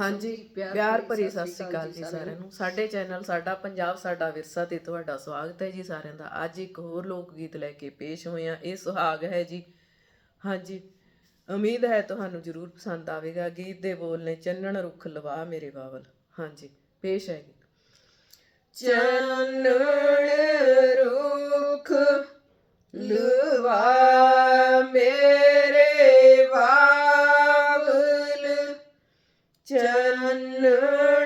ਹਾਂਜੀ ਪਿਆਰ ਭਰੀ ਸਤਿ ਸ੍ਰੀ ਅਕਾਲ ਜੀ ਸਾਰਿਆਂ ਨੂੰ। ਸਾਡੇ ਚੈਨਲ ਸਾਡਾ ਪੰਜਾਬ ਸਾਡਾ ਵਿਰਸਾ ਤੇ ਤੁਹਾਡਾ ਸਵਾਗਤ ਹੈ ਜੀ ਸਾਰਿਆਂ ਦਾ। ਅੱਜ ਇੱਕ ਹੋਰ ਲੋਕ ਗੀਤ ਲੈ ਕੇ ਪੇਸ਼ ਹੋਏ ਆ ਇਹ ਸੁਹਾਗ ਹੈ ਜੀ। ਹਾਂਜੀ ਉਮੀਦ ਹੈ ਤੁਹਾਨੂੰ ਜ਼ਰੂਰ ਪਸੰਦ ਆਵੇਗਾ। ਗੀਤ ਦੇ ਬੋਲ ਨੇ ਚੰਨਣ ਰੁੱਖ ਲਵਾ ਮੇਰੇ ਬਾਵਲ। ਹਾਂਜੀ ਪੇਸ਼ ਹੈ ਗੀਤ ਚੰਨਣ ਰੁੱਖ ਲਵਾ ਚੰਨਣ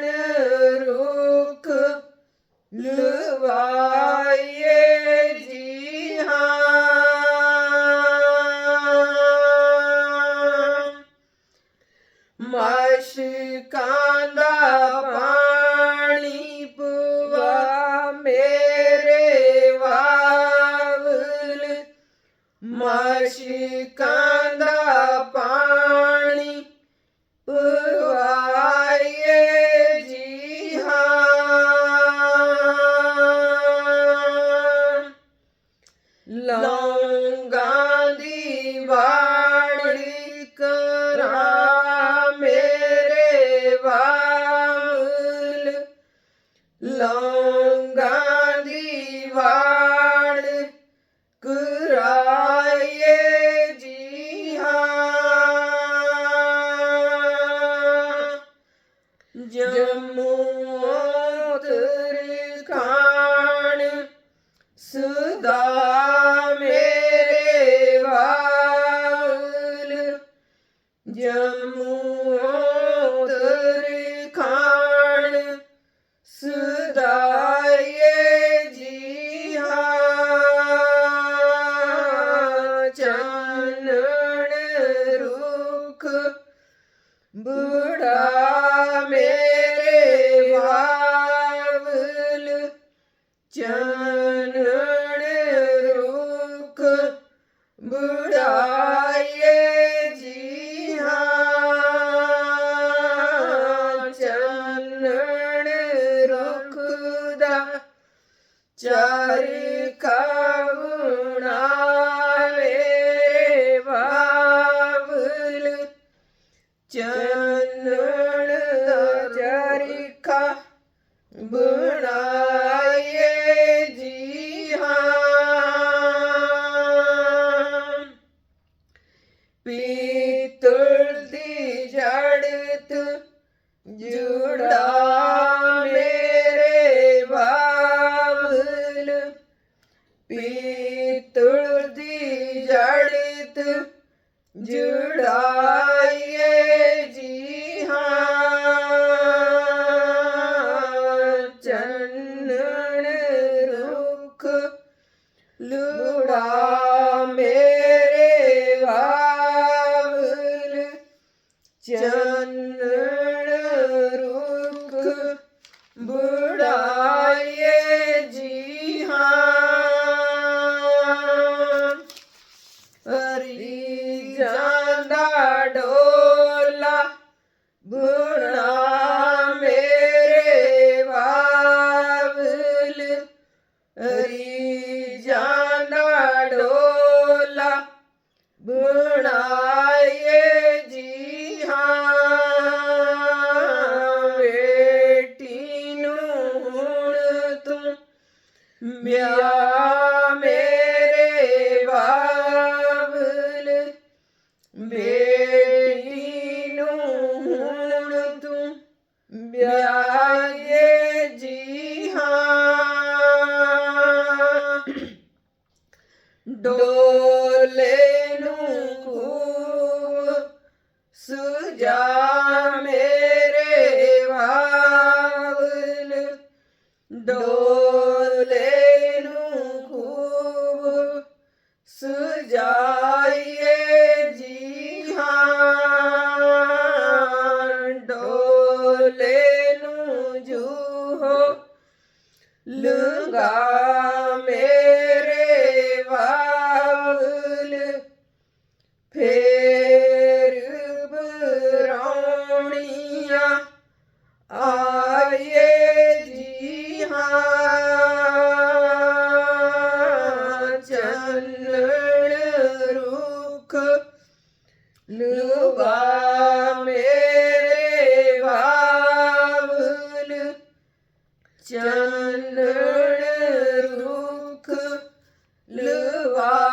ਲੌਂਗਾਂ ਦੀ ਵਾੜ ਕਰਾਏ ਜੀ ਹਾਂ ਜੰਮੂ ਤੇਰੇ ਖਾਨ ਸਦਾ ਸਦਾਏ ਜੀ ਹਾਂ ਚੰਨਣ ਰੁਖ ਬੁੜਾ ਮੇਰੇ ਵਾਵਲ। ਚੰਨਣ ਰੁਖ ਬੁੜਾਏ ਚੰਨਣ ਚਰਖਾ ਬਣਾਏ ਜੀ ਹਾਂ। ਪੀਤਲ ਦੀ ਜੜਤ ਜੁੜਾ ਮੇਰੇ ਬਾਵਲ। ਪੀਤਲ ਦੀ ਜੜਤ ਜੁੜਾਈ ਲੁੜਾ ਮੇਰੇ ਵਾਵਲ। ਚੰਨਣ ਰੁਖ ਬੁੜਾਏ ਜੀ ਹਾਂ ਹਰੀ ਜਾਂਦਾ ਡੋਲਾ ਬੁਣਾ ਬਣਾਏ ਜੀ ਹਾਂ ਬੇਟੀ ਨੂੰ ਹੁਣ ਤੂੰ ਮਿਆ ਡੋਲੇ ਨੂੰ ਖੂਬ ਸੁਜਾ ਮੇਰੇ ਵਾਵਲ ਡੋਲੇ ਨੂੰ ਖੂਬ ਸੁਜਾਈਏ ਜੀ ਹਾਂ ਡੋਲੇ ਨੂੰ ਜੂਹੋ, ਲੰਗਾ பெருபுராணியா ஆயே ஜீஹாச்சல்லுக்